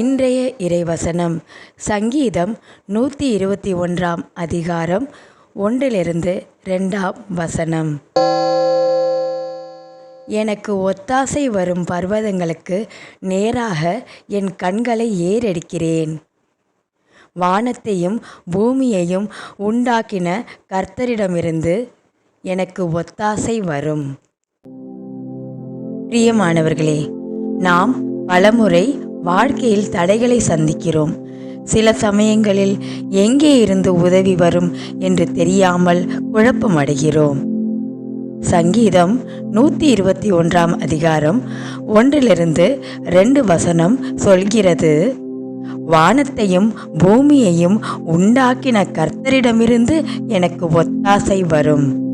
இன்றைய வசனம் சங்கீதம் நூற்றி இருபத்தி ஒன்றாம் அதிகாரம் ஒன்றிலிருந்து ரெண்டாம் வசனம். எனக்கு ஒத்தாசை வரும் பர்வதங்களுக்கு நேராக என் கண்களை ஏறெடுக்கிறேன். வானத்தையும் பூமியையும் உண்டாக்கின கர்த்தரிடமிருந்து எனக்கு ஒத்தாசை வரும். பிரியமானவர்களே நாம் பலமுறை வாழ்க்கையில் தடைகளை சந்திக்கிறோம். சில சமயங்களில் எங்கே இருந்து உதவி வரும் என்று தெரியாமல் குழப்பமடைகிறோம் சங்கீதம் நூற்றி இருபத்தி ஒன்றாம் அதிகாரம் ஒன்றிலிருந்து ரெண்டு வசனம் சொல்கிறது. வானத்தையும் பூமியையும் உண்டாக்கின கர்த்தரிடமிருந்து எனக்கு ஒத்தாசை வரும்.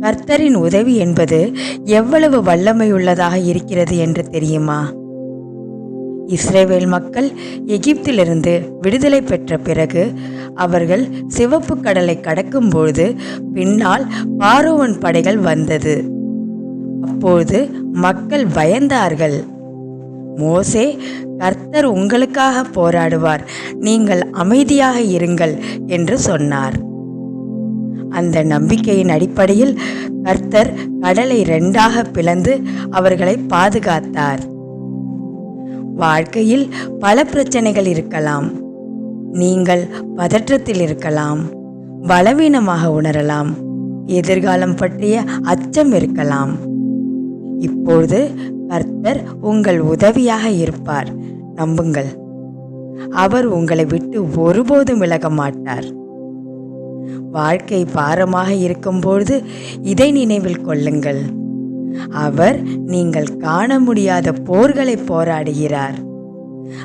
கர்த்தரின் உதவி என்பது எவ்வளவு வல்லமையுள்ளதாக இருக்கிறது என்று தெரியுமா? இஸ்ரேவேல் மக்கள் எகிப்திலிருந்து விடுதலை பெற்ற பிறகு அவர்கள் சிவப்பு கடலை கடக்கும்பொழுது பின்னால் பாரோவன் படைகள் வந்தது. அப்போது மக்கள் பயந்தார்கள். மோசே கர்த்தர் உங்களுக்காக போராடுவார். நீங்கள் அமைதியாக இருங்கள் என்று சொன்னார். அந்த நம்பிக்கையின் அடிப்படையில் கர்த்தர் கடலை ரெண்டாக பிளந்து அவர்களை பாதுகாத்தார். வாழ்க்கையில் பல பிரச்சனைகள் இருக்கலாம். நீங்கள் பதற்றத்தில் இருக்கலாம். பலவீனமாக உணரலாம். எதிர்காலம் பற்றிய அச்சம் இருக்கலாம். இப்பொழுது கர்த்தர் உங்கள் உதவியாக இருப்பார். நம்புங்கள். அவர் உங்களை விட்டு ஒருபோதும் விலக மாட்டார். வாழ்க்கை பாரமாக இருக்கும்பொழுது இதை நினைவில் கொள்ளுங்கள். அவர் நீங்கள் காண முடியாத போர்களை போராடுகிறார்.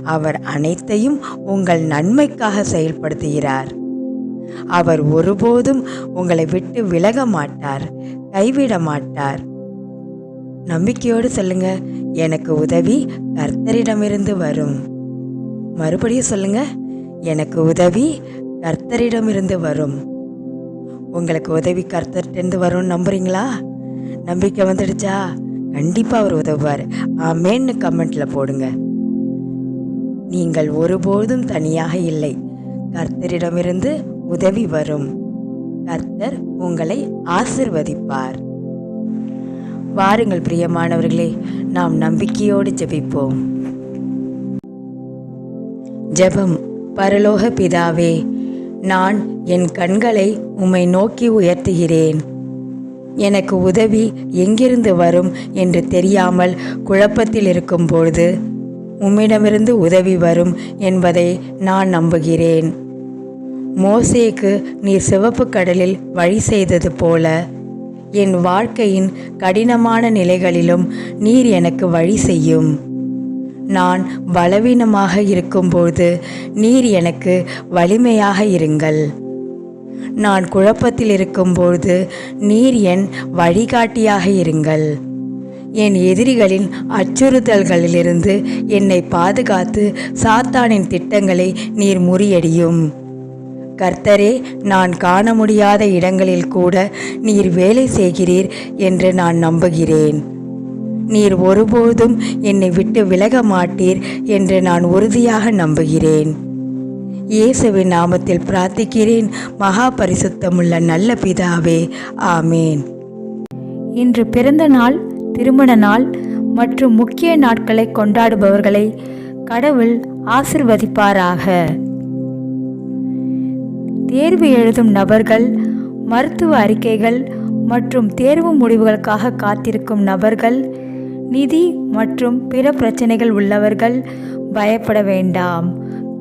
அவர் அனைத்தையும் உங்கள் நன்மைக்காக செயல்படுத்துகிறார். அவர் ஒருபோதும் உங்களை விட்டு விலக மாட்டார் கைவிட மாட்டார். நம்பிக்கையோடு சொல்லுங்க எனக்கு உதவி கர்த்தரிடமிருந்து வரும். மறுபடியும் சொல்லுங்க எனக்கு உதவி கர்த்தரிடமிருந்து வரும். உங்களுக்கு உதவி கர்த்தர்கிட்டேருந்து வரும்னு நம்புறீங்களா? நம்பிக்கை வந்துடுச்சா? கண்டிப்பாக அவர் உதவுவார். ஆமேன்னு கமெண்ட்ல போடுங்க. நீங்கள் ஒருபோதும் தனியாக இல்லை. கர்த்தரிடமிருந்து உதவி வரும். கர்த்தர் உங்களை ஆசிர்வதிப்பார். வாருங்கள் பிரியமானவர்களே நாம் நம்பிக்கையோடு ஜெபிப்போம். ஜெபம் பரலோக பிதாவே நான் என் கண்களை உம்மை நோக்கி உயர்த்துகிறேன். எனக்கு உதவி எங்கிருந்து வரும் என்று தெரியாமல் குழப்பத்தில் இருக்கும்பொழுது உம்மிடமிருந்து உதவி வரும் என்பதை நான் நம்புகிறேன். மோசேக்கு நீர் சிவப்பு கடலில் வழி செய்தது போல என் வாழ்க்கையின் கடினமான நிலைகளிலும் நீர் எனக்கு வழி செய்யும். நான் பலவீனமாக இருக்கும்போது நீர் எனக்கு வலிமையாக இருங்கள். நான் குழப்பத்தில் இருக்கும்போது நீர் என் வழிகாட்டியாக இருங்கள். என் எதிரிகளின் அச்சுறுத்தல்களிலிருந்து என்னை பாதுகாத்து சாத்தானின் திட்டங்களை நீர் முறியடியும். கர்த்தரே நான் காண முடியாத இடங்களில் கூட நீர் வேலை செய்கிறீர் என்று நான் நம்புகிறேன். நீர் ஒருபோதும் என்னை விட்டு விலக மாட்டீர் என்று நான் உறுதியாக நம்புகிறேன். இயேசுவின் நாமத்தில் பிரார்த்திக்கிறேன். மகா பரிசுத்தமுள்ள நல்ல பிதாவே ஆமேன். இன்று பிறந்த நாள் திருமண நாள் மற்றும் முக்கிய நாட்களை கொண்டாடுபவர்களை கடவுள் ஆசிர்வதிப்பாராக. தேர்வு எழுதும் நபர்கள் மருத்துவ அறிக்கைகள் மற்றும் தேர்வு முடிவுகளுக்காக காத்திருக்கும் நபர்கள் நிதி மற்றும் பிற பிரச்சனைகள் உள்ளவர்கள் பயப்பட வேண்டாம்.